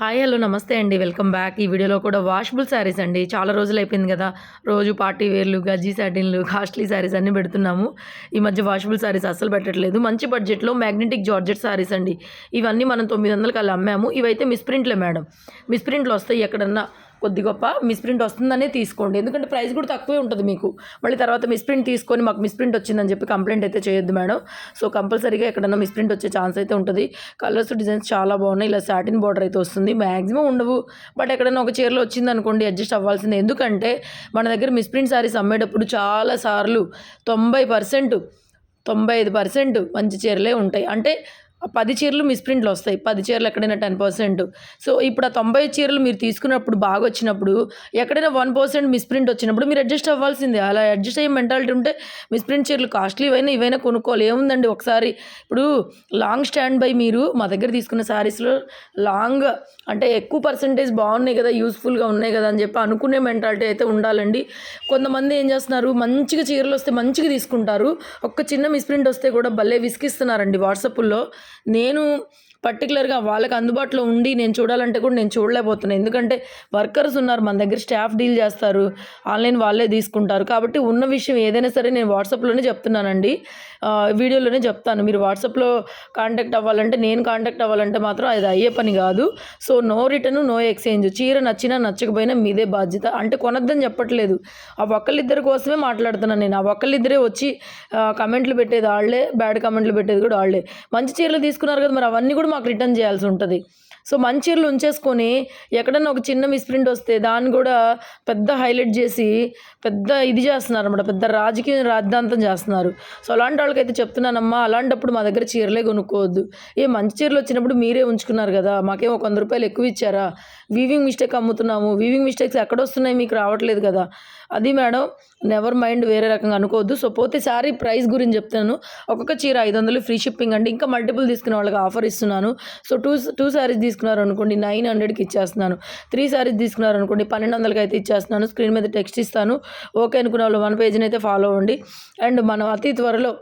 Hi hello నమస్తే అండి. Welcome back. ఈ వీడియోలో కూడా వాషబుల్ శారీస్ అండి. చాలా రోజులు అయిపోయింది కదా. రోజు పార్టీ వేర్లు గజ్జీ సాటిన్లు కాస్ట్లీ శారీస్ అన్నీ పెడుతున్నాము. ఈ మధ్య వాషబుల్ శారీస్ అస్సలు పెట్టట్లేదు. మంచి బడ్జెట్లో మ్యాగ్నెటిక్ జార్జెట్ శారీస్ అండి. ఇవన్నీ మనం తొమ్మిది వందలకి అలా అమ్మాము. ఇవైతే మిస్ప్రింట్లే మేడం. మిస్ప్రింట్లు వస్తాయి ఎక్కడన్నా కొద్ది గొప్ప మిస్ప్రింట్ వస్తుందనే తీసుకోండి. ఎందుకంటే ప్రైస్ కూడా తక్కువే ఉంటుంది మీకు. మళ్ళీ తర్వాత మిస్ప్రింట్ తీసుకొని మాకు మిస్ప్రింట్ వచ్చిందని చెప్పి కంప్లైంట్ అయితే చేయొద్దు మేడం. సో కంపల్సరీగా ఎక్కడన్నా మిస్ప్రింట్ వచ్చే ఛాన్స్ అయితే ఉంటుంది. కలర్స్ డిజైన్స్ చాలా బాగున్నాయి. ఇలా సాటిన్ బార్డర్ అయితే వస్తుంది. మ్యాక్సిమం ఉండవు. బట్ ఎక్కడైనా ఒక చీరలో వచ్చింది అనుకోండి అడ్జస్ట్ అవ్వాల్సిందే. ఎందుకంటే మన దగ్గర మిస్ప్రింట్ శారీస్ అమ్మేటప్పుడు చాలా సార్లు తొంభై పర్సెంట్ తొంభై ఐదు పర్సెంట్ మంచి చీరలే ఉంటాయి. అంటే పది చీరలు మిస్ప్రింట్లు వస్తాయి. పది చీరలు ఎక్కడైనా టెన్ పర్సెంట్. సో ఇప్పుడు ఆ తొంభై చీరలు మీరు తీసుకున్నప్పుడు బాగా వచ్చినప్పుడు ఎక్కడైనా వన్ పర్సెంట్ మిస్ప్రింట్ వచ్చినప్పుడు మీరు అడ్జస్ట్ అవ్వాల్సిందే. అలా అడ్జస్ట్ అయ్యే మెంటాలిటీ ఉంటే మిస్ప్రింట్ చీరలు కాస్ట్లీ అయినా ఇవైనా కొనుక్కోవాలి. ఏముందండి ఒకసారి? ఇప్పుడు లాంగ్ స్టాండ్ బై మీరు మా దగ్గర తీసుకున్న శారీస్లో లాంగ్ అంటే ఎక్కువ పర్సంటేజ్ బాగున్నాయి కదా యూస్ఫుల్గా ఉన్నాయి కదా అని చెప్పి అనుకునే మెంటాలిటీ అయితే ఉండాలండి. కొంతమంది ఏం చేస్తున్నారు? మంచిగా చీరలు వస్తే మంచిగా తీసుకుంటారు. ఒక్క చిన్న మిస్ప్రింట్ వస్తే కూడా భలే విసిగిస్తున్నారండి వాట్సాప్లో నేను పర్టికులర్గా వాళ్ళకి అందుబాటులో ఉండి నేను చూడాలంటే కూడా నేను చూడలేకపోతున్నాను ఎందుకంటే వర్కర్స్ ఉన్నారు మన దగ్గర స్టాఫ్ డీల్ చేస్తారు ఆన్లైన్ వాళ్ళే తీసుకుంటారు. కాబట్టి ఉన్న విషయం ఏదైనా సరే నేను వాట్సాప్లోనే చెప్తున్నానండి. వీడియోలోనే చెప్తాను. మీరు వాట్సాప్లో కాంటాక్ట్ అవ్వాలంటే నేను కాంటాక్ట్ అవ్వాలంటే మాత్రం అది అయ్యే పని కాదు. So no return no exchange. చీర నచ్చినా నచ్చకపోయినా మీదే బాధ్యత. అంటే కొనద్దని చెప్పట్లేదు. ఆ ఒక్కళ్ళిద్దరి కోసమే మాట్లాడుతున్నాను నేను. ఆ ఒక్కళ్ళిద్దరే వచ్చి కమెంట్లు పెట్టేది వాళ్ళే బ్యాడ్ కమెంట్లు పెట్టేది కూడా వాళ్ళే మంచి చీరలు తీసుకున్నారు కదా మరి అవన్నీ కూడా మాకు రిటర్న్ చేయాల్సి ఉంటుంది. సో మంచీర్లు ఉంచేసుకొని ఎక్కడన్నా ఒక చిన్న మిస్ప్రింట్ వస్తే దాన్ని కూడా పెద్ద హైలైట్ చేసి పెద్ద ఇది చేస్తున్నారు అనమాట పెద్ద రాజకీయ రాద్ధాంతం చేస్తున్నారు. సో అలాంటి వాళ్ళకైతే చెప్తున్నానమ్మా అలాంటప్పుడు మా దగ్గర చీరలే కొనుక్కోవద్దు. ఏ మంచి చీరలు వచ్చినప్పుడు మీరే ఉంచుకున్నారు కదా మాకేం ఒక వంద రూపాయలు ఎక్కువ ఇచ్చారా? వీవింగ్ మిస్టేక్ అమ్ముతున్నాము వీవింగ్ మిస్టేక్స్ ఎక్కడ వస్తున్నాయి మీకు రావట్లేదు కదా. అది మేడం నెవర్ మైండ్ వేరే రకంగా అనుకోవద్దు. సో పోతే శారీ ప్రైస్ గురించి చెప్తాను ఒక్కొక్క చీర ఐదు వందలు ఫ్రీ షిప్పింగ్ అండి ఇంకా మల్టిపుల్ తీసుకునే వాళ్ళకి ఆఫర్ ఇస్తున్నాను. సో టూ టూ శారీస్ తీసుకున్నారు అనుకోండి నైన్ హండ్రెడ్కి ఇచ్చేస్తున్నాను. త్రీ శారీస్ తీసుకున్నారు అనుకోండి పన్నెండు వందలకి అయితే ఇచ్చేస్తున్నాను. స్క్రీన్ మీద టెక్స్ట్ ఇస్తాను. ఓకే అనుకున్న వాళ్ళు మన పేజ్ని అయితే ఫాలో అవ్వండి. అండ్ మనం అతి త్వరలో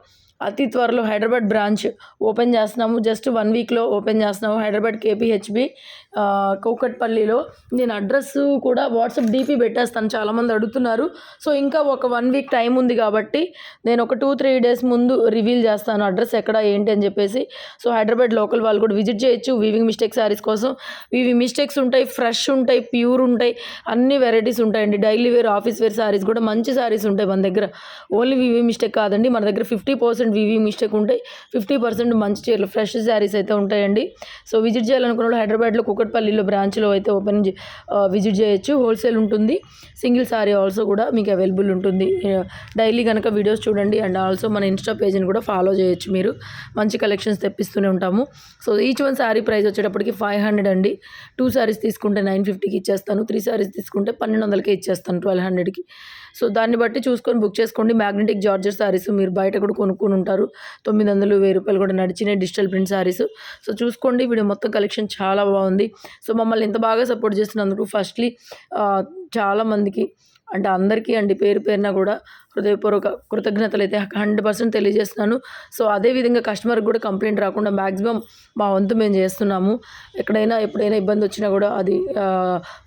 అతి త్వరలో హైదరాబాద్ బ్రాంచ్ ఓపెన్ చేస్తున్నాము. జస్ట్ వన్ వీక్లో ఓపెన్ చేస్తున్నాము. హైదరాబాద్ కేపీహెచ్బి కూకట్పల్లిలో. నేను అడ్రస్ కూడా వాట్సాప్ డీపీ పెట్టేస్తాను. చాలామంది అడుగుతున్నారు. సో ఇంకా ఒక వన్ వీక్ టైం ఉంది కాబట్టి నేను ఒక టూ త్రీ డేస్ ముందు రివీల్ చేస్తాను. అడ్రస్ ఎక్కడ ఏంటి అని చెప్పేసి. సో హైదరాబాద్ లోకల్ వాళ్ళు కూడా విజిట్ చేయొచ్చు. వీవింగ్ మిస్టేక్ శారీస్ కోసం. ఇవి మిస్టేక్స్ ఉంటాయి ఫ్రెష్ ఉంటాయి ప్యూర్ ఉంటాయి. అన్ని వెరైటీస్ ఉంటాయండి. Daily wear office wear saris కూడా మంచి శారీస్ ఉంటాయి మన దగ్గర. ఓన్లీ వివి మిస్టేక్ కాదండి. మన దగ్గర ఫిఫ్టీ పర్సెంట్ వివి మిస్టేక్ ఉంటాయి ఫిఫ్టీ పర్సెంట్ మంచి చీరలు ఫ్రెష్ శారీస్ అయితే ఉంటాయండి. సో విజిట్ చేయాలనుకున్న వాళ్ళు హైదరాబాద్లో కుకట్పల్లిలో బ్రాంచ్లో అయితే ఓపెన్ విజిట్ చేయొచ్చు. హోల్సేల్ ఉంటుంది సింగిల్ సారీ ఆల్సో కూడా మీకు అవైలబుల్ ఉంటుంది. డైలీ కనుక వీడియోస్ చూడండి అండ్ ఆల్సో మన ఇన్స్టా పేజ్ని కూడా ఫాలో చేయొచ్చు మీరు. మంచి కలెక్షన్స్ తెప్పిస్తూనే ఉంటాము. So each one sari price వచ్చేటప్పటికి ఫైవ్ హండ్రెడ్ అండి. టూ శారీస్ తీసుకుంటే నైన్ ఫిఫ్టీకి ఇచ్చేస్తాను త్రీ శారీస్ తీసుకుంటే పన్నెండు వందలకే ఇచ్చేస్తాను ట్వెల్వ్ హండ్రెడ్కి. సో దాన్ని బట్టి చూసుకొని బుక్ చేసుకోండి. మ్యాగ్నెటిక్ జార్జెట్ శారీస్ మీరు బయట కూడా కొనుక్కొని ఉంటారు. తొమ్మిది వందలు వెయ్యి రూపాయలు కూడా నడిచినాయి డిజిటల్ ప్రింట్ శారీస్ సో చూసుకోండి వీడియో మొత్తం కలెక్షన్ చాలా బాగుంది. సో మమ్మల్ని ఇంత బాగా సపోర్ట్ చేస్తున్నందుకు ఫస్ట్లీ చాలా మందికి అంటే అందరికీ అండి పేరు పేరున కూడా హృదయపూర్వక కృతజ్ఞతలు అయితే హండ్రెడ్ పర్సెంట్ తెలియజేస్తున్నాను. సో అదేవిధంగా కస్టమర్కి కూడా కంప్లైంట్ రాకుండా మ్యాక్సిమం మా వంతు మేము చేస్తున్నాము. ఎక్కడైనా ఎప్పుడైనా ఇబ్బంది వచ్చినా కూడా అది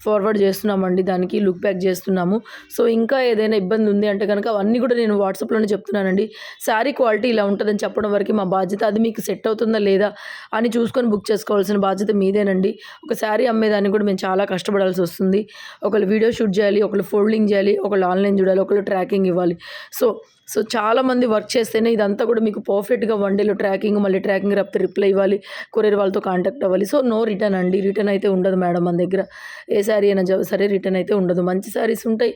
ఫార్వర్డ్ చేస్తున్నామండి. దానికి లుక్ బ్యాక్ చేస్తున్నాము. సో ఇంకా ఏదైనా ఇబ్బంది ఉంది అంటే కనుక అవన్నీ కూడా నేను వాట్సాప్లోనే చెప్తున్నానండి. శారీ క్వాలిటీ ఇలా ఉంటుందని చెప్పడం వరకు మా బాధ్యత అది మీకు సెట్ అవుతుందా లేదా అని చూసుకొని బుక్ చేసుకోవాల్సిన బాధ్యత మీదేనండి. ఒక శారీ అమ్మేదానికి కూడా మేము చాలా కష్టపడాల్సి వస్తుంది. ఒకళ్ళు వీడియో షూట్ చేయాలి ఒకళ్ళు ఫోల్డింగ్ చేయాలి ఒకళ్ళు ఆన్లైన్ చూడాలి ఒకళ్ళు ట్రాకింగ్ ఇవ్వాలి. సో సో చాలామంది వర్క్ చేస్తేనే ఇదంతా కూడా మీకు పర్ఫెక్ట్గా వన్ డేలో ట్రాకింగ్ మళ్ళీ ట్రాకింగ్ రాపితే రిప్లై ఇవ్వాలి కొరియర్ వాళ్ళతో కాంటాక్ట్ అవ్వాలి. సో నో రిటర్న్ అండి. రిటర్న్ అయితే ఉండదు మేడం మన దగ్గర. ఏ శారీ అయినా సరే రిటర్న్ అయితే ఉండదు. మంచి శారీస్ ఉంటాయి.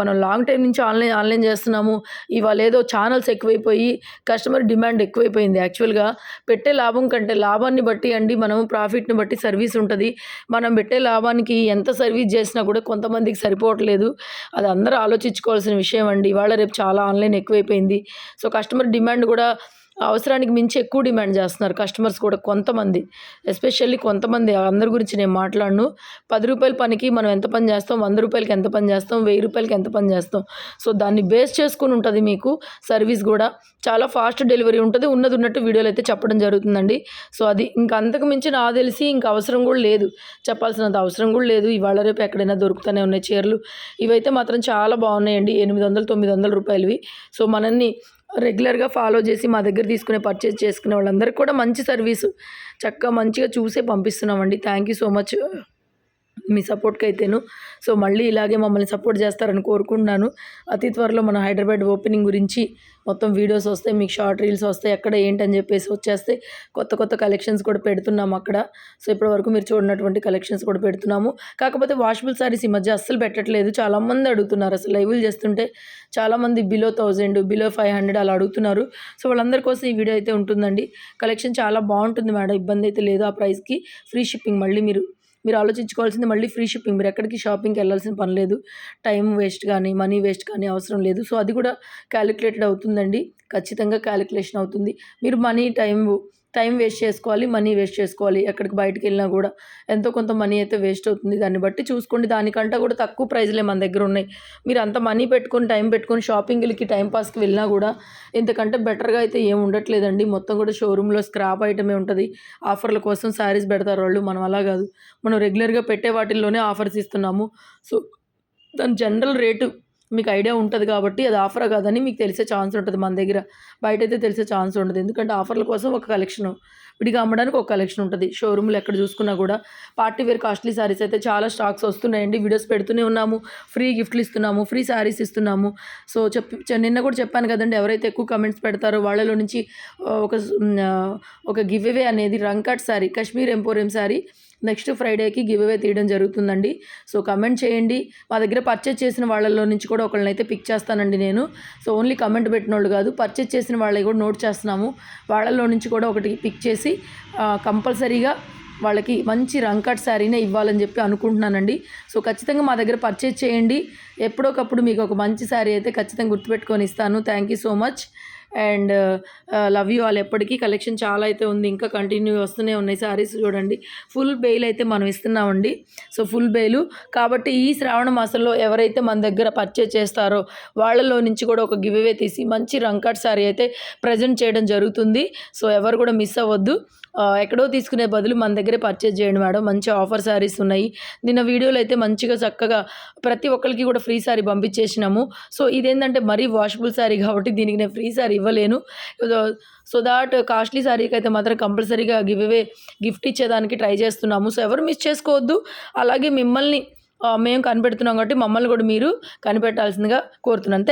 మనం లాంగ్ టైం నుంచి ఆన్లైన్ ఆన్లైన్ చేస్తున్నాము. ఇవాళ ఏదో ఛానల్స్ ఎక్కువైపోయి కస్టమర్ డిమాండ్ ఎక్కువైపోయింది. యాక్చువల్గా పెట్టే లాభం కంటే లాభాన్ని బట్టి అండి మనం ప్రాఫిట్ని బట్టి సర్వీస్ ఉంటుంది. మనం పెట్టే లాభానికి ఎంత సర్వీస్ చేసినా కూడా కొంతమందికి సరిపోవట్లేదు. అది అందరూ ఆలోచించుకోవాల్సిన విషయం అండి. ఇవాళ రేపు చాలా ఆన్లైన్ ఎక్కువైపోయింది. సో కస్టమర్ డిమాండ్ కూడా అవసరానికి మించి ఎక్కువ డిమాండ్ చేస్తున్నారు కస్టమర్స్ కూడా కొంతమంది. ఎస్పెషల్లీ కొంతమంది. అందరి గురించి నేను మాట్లాడను. పది రూపాయల పనికి మనం ఎంత పని చేస్తాం? వంద రూపాయలకి ఎంత పని చేస్తాం? వెయ్యి రూపాయలకి ఎంత పని చేస్తాం? సో దాన్ని బేస్ చేసుకుని ఉంటుంది మీకు సర్వీస్ కూడా. చాలా ఫాస్ట్ డెలివరీ ఉంటుంది. ఉన్నది ఉన్నట్టు వీడియోలు అయితే చెప్పడం జరుగుతుందండి. సో అది ఇంకా అంతకు మించి నాకు తెలిసి ఇంకా అవసరం కూడా లేదు. చెప్పాల్సినంత అవసరం కూడా లేదు. ఇవాళ రేపు ఎక్కడైనా దొరుకుతూనే ఉన్నాయి చీరలు. ఇవైతే మాత్రం చాలా బాగున్నాయండి. ఎనిమిది వందలు తొమ్మిది వందల రూపాయలవి. సో మనల్ని రెగ్యులర్గా ఫాలో చేసి మా దగ్గర తీసుకునే పర్చేజ్ చేసుకునే వాళ్ళందరికీ కూడా మంచి సర్వీస్. చక్కగా మంచిగా చూసే పంపిస్తున్నామండి. Thank you so much. మీ సపోర్ట్కి అయితేను సో మళ్ళీ ఇలాగే మమ్మల్ని సపోర్ట్ చేస్తారని కోరుకుంటున్నాను. అతి త్వరలో మన హైదరాబాద్ ఓపెనింగ్ గురించి మొత్తం వీడియోస్ వస్తాయి మీకు షార్ట్ రీల్స్ వస్తాయి ఎక్కడ ఏంటని చెప్పేసి వచ్చేస్తే కొత్త కొత్త కలెక్షన్స్ కూడా పెడుతున్నాము అక్కడ. సో ఇప్పటి వరకు మీరు చూడనటువంటి కలెక్షన్స్ కూడా పెడుతున్నాము. కాకపోతే వాషబుల్ సారీస్ ఈ మధ్య అస్సలు పెట్టట్లేదు. చాలామంది అడుగుతున్నారు అసలు లైవ్లు చేస్తుంటే చాలామంది below thousand below five hundred అలా అడుగుతున్నారు. సో వాళ్ళందరి కోసం ఈ వీడియో అయితే ఉంటుందండి. కలెక్షన్ చాలా బాగుంటుంది మేడం ఇబ్బంది అయితే లేదు ఆ ప్రైస్కి. ఫ్రీ షిప్పింగ్ మళ్ళీ మీరు మీరు ఆలోచించుకోవాల్సింది మళ్ళీ ఫ్రీ షిప్పింగ్. మీరు ఎక్కడికి షాపింగ్కి వెళ్ళాల్సిన పని లేదు. టైం వేస్ట్ కానీ మనీ వేస్ట్ కానీ అవసరం లేదు. సో అది కూడా క్యాలిక్యులేటెడ్ అవుతుందండి. ఖచ్చితంగా క్యాలిక్యులేషన్ అవుతుంది. మీరు మనీ టైం టైం వేస్ట్ చేసుకోవాలి మనీ వేస్ట్ చేసుకోవాలి ఎక్కడికి బయటకు వెళ్ళినా కూడా ఎంతో కొంత మనీ అయితే వేస్ట్ అవుతుంది దాన్ని బట్టి. చూసుకోండి దానికంటే కూడా తక్కువ ప్రైజ్లే మన దగ్గర ఉన్నాయి. మీరు అంత మనీ పెట్టుకొని టైం పెట్టుకొని షాపింగ్లకి టైంపాస్కి వెళ్ళినా కూడా ఇంతకంటే బెటర్గా అయితే ఏం ఉండట్లేదండి. మొత్తం కూడా షోరూంలో స్క్రాప్ ఐటమే ఉంటుంది. ఆఫర్ల కోసం శారీస్ పెడతారు వాళ్ళు. మనం అలా కాదు. మనం రెగ్యులర్గా పెట్టే వాటిల్లోనే ఆఫర్స్ ఇస్తున్నాము. సో దాని జనరల్ రేటు మీకు ఐడియా ఉంటుంది కాబట్టి అది ఆఫర్ కాదని మీకు తెలిసే ఛాన్స్ ఉంటుంది మన దగ్గర. బయట అయితే తెలిసే ఛాన్స్ ఉండదు. ఎందుకంటే ఆఫర్ల కోసం ఒక కలెక్షన్ విడిగా అమ్మడానికి ఒక కలెక్షన్ ఉంటుంది. షోరూమ్లో ఎక్కడ చూసుకున్నా కూడా పార్టీ వేర్ కాస్ట్లీ శారీస్ అయితే చాలా స్టాక్స్ వస్తున్నాయండి. వీడియోస్ పెడుతూనే ఉన్నాము. ఫ్రీ గిఫ్ట్లు ఇస్తున్నాము. ఫ్రీ శారీస్ ఇస్తున్నాము. సో చెప్పి నిన్న కూడా చెప్పాను కదండి ఎవరైతే ఎక్కువ కమెంట్స్ పెడతారో వాళ్ళలో నుంచి ఒక ఒక గివ్ అవే అనేది రంకట్ శారీ కాశ్మీర్ ఎంపోరియం శారీ నెక్స్ట్ ఫ్రైడేకి గివ్ అవే తీయడం జరుగుతుందండి. సో కమెంట్ చేయండి. మా దగ్గర పర్చేజ్ చేసిన వాళ్ళలో నుంచి కూడా ఒకళ్ళని అయితే పిక్ చేస్తానండి నేను. సో ఓన్లీ కమెంట్ పెట్టిన వాళ్ళు కాదు పర్చేజ్ చేసిన వాళ్ళకి కూడా నోట్ చేస్తున్నాము. వాళ్ళలో నుంచి కూడా ఒకటి పిక్ చేసి కంపల్సరీగా వాళ్ళకి మంచి రంకట్ శారీనే ఇవ్వాలని చెప్పి అనుకుంటున్నానండి. సో ఖచ్చితంగా మా దగ్గర పర్చేజ్ చేయండి. ఎప్పుడోకప్పుడు మీకు ఒక మంచి శారీ అయితే ఖచ్చితంగా గుర్తుపెట్టుకొని ఇస్తాను. Thank you so much. And love you all ఎప్పటికీ కలెక్షన్ చాలా అయితే ఉంది. ఇంకా కంటిన్యూ వస్తూనే ఉన్నాయి సారీస్ చూడండి. ఫుల్ బెయిల్ అయితే మనం ఇస్తున్నామండి. సో ఫుల్ బెయిలు. కాబట్టి ఈ శ్రావణ మాసంలో ఎవరైతే మన దగ్గర పర్చేజ్ చేస్తారో వాళ్ళలో నుంచి కూడా ఒక గివ్ అవే తీసి మంచి రంకట్ శారీ అయితే ప్రజెంట్ చేయడం జరుగుతుంది. సో ఎవరు కూడా మిస్ అవ్వద్దు. ఎక్కడో తీసుకునే బదులు మన దగ్గరే పర్చేజ్ చేయండి మేడం. మంచి ఆఫర్ శారీస్ ఉన్నాయి. నిన్న వీడియోలో అయితే మంచిగా చక్కగా ప్రతి ఒక్కరికి కూడా ఫ్రీ శారీ పంపించేసినాము. సో ఇదేంటంటే మరీ వాషబుల్ శారీ కాబట్టి దీనికి నేను ఫ్రీ శారీ ఇవ్వలేను. సో దాట్ కాస్ట్లీ శారీకి అయితే మాత్రం కంపల్సరీగా గివ్ అవే గిఫ్ట్ ఇచ్చేదానికి ట్రై చేస్తున్నాము. సో ఎవరు మిస్ చేసుకోవద్దు. అలాగే మిమ్మల్ని మేము కనిపెడుతున్నాం కాబట్టి మమ్మల్ని కూడా మీరు కనిపెట్టాల్సిందిగా కోరుతున్నాను